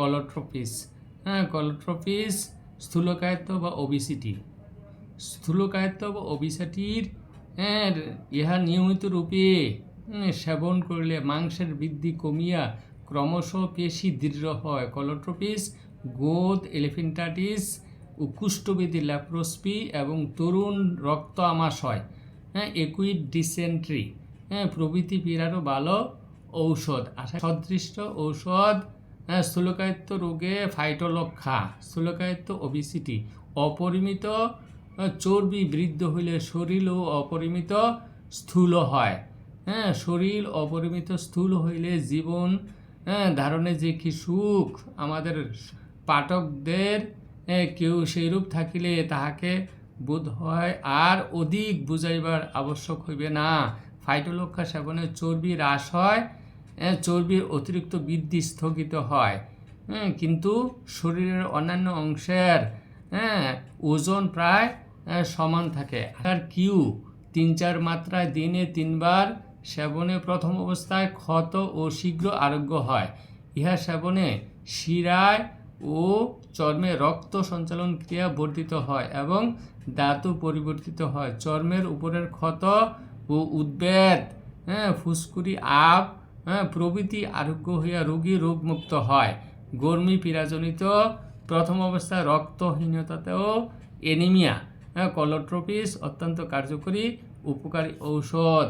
কলোট্রোপিস হ্যাঁ কলোট্রোপিস স্থূলকায়ত্ব বা ওবিসিটি স্থূলকায়ত্ব বা ওবিসিটির হ্যাঁ ইহা নিয়মিত রূপে সেবন করলে মাংসের বৃদ্ধি কমিয়া ক্রমশ পেশি দৃঢ় হয়। কলোট্রোপিস গোদ এলিফেন্টাটিস কুষ্ঠবেদী ল্যাপ্রোস্পি এবং তরুণ রক্ত আমাশয় হ্যাঁ। একুইড ডিসেন্ট্রি হ্যাঁ প্রভৃতি পীড়ারও ভালো ঔষধ। আশা সদৃষ্ট ঔষধ হ্যাঁ স্থূলকায়িত্ব রোগে ফাইটোলক্ষা স্থূলকায়িত্ব ওবিসিটি অপরিমিত চর্বি বৃদ্ধ হইলে শরীর ও অপরিমিত স্থূল হয়। হ্যাঁ শরীর অপরিমিত স্থূল হইলে জীবন হ্যাঁ ধারণে যে কি সুখ আমাদের পাঠকদের কেউ সেইরূপ থাকিলে তাহাকে বোধ হয় আর অধিক বুঝাইবার আবশ্যক হইবে না। ফাইটোলক্ষা সেবনে চর্বি হ্রাস হ্যাঁ, চর্বির অতিরিক্ত বৃদ্ধি স্থগিত হয়। কিন্তু শরীরের অন্যান্য অংশের হ্যাঁ ওজন প্রায় হ্যাঁ, সমান থাকে। আর কিউ তিন চার মাত্রায় দিনে তিনবার সেবনে প্রথম অবস্থায় ক্ষত ও শীঘ্র আরোগ্য হয়। ইহা সেবনে শিরায় ও চর্মে রক্ত সঞ্চালন ক্রিয়া বর্ধিত হয় এবং ধাতু পরিবর্তিত হয়। চর্মের উপরের ক্ষত ও উদ্বেদ হ্যাঁ ফুসকুরি আপ হ্যাঁ প্রভৃতি আরোগ্য হইয়া রোগী রোগমুক্ত হয়। গর্মি পীড়াজনিত, প্রথম অবস্থায় রক্তহীনতাতেও এনিমিয়া হ্যাঁ কলোট্রোপিস অত্যন্ত কার্যকরী, উপকারী ঔষধ।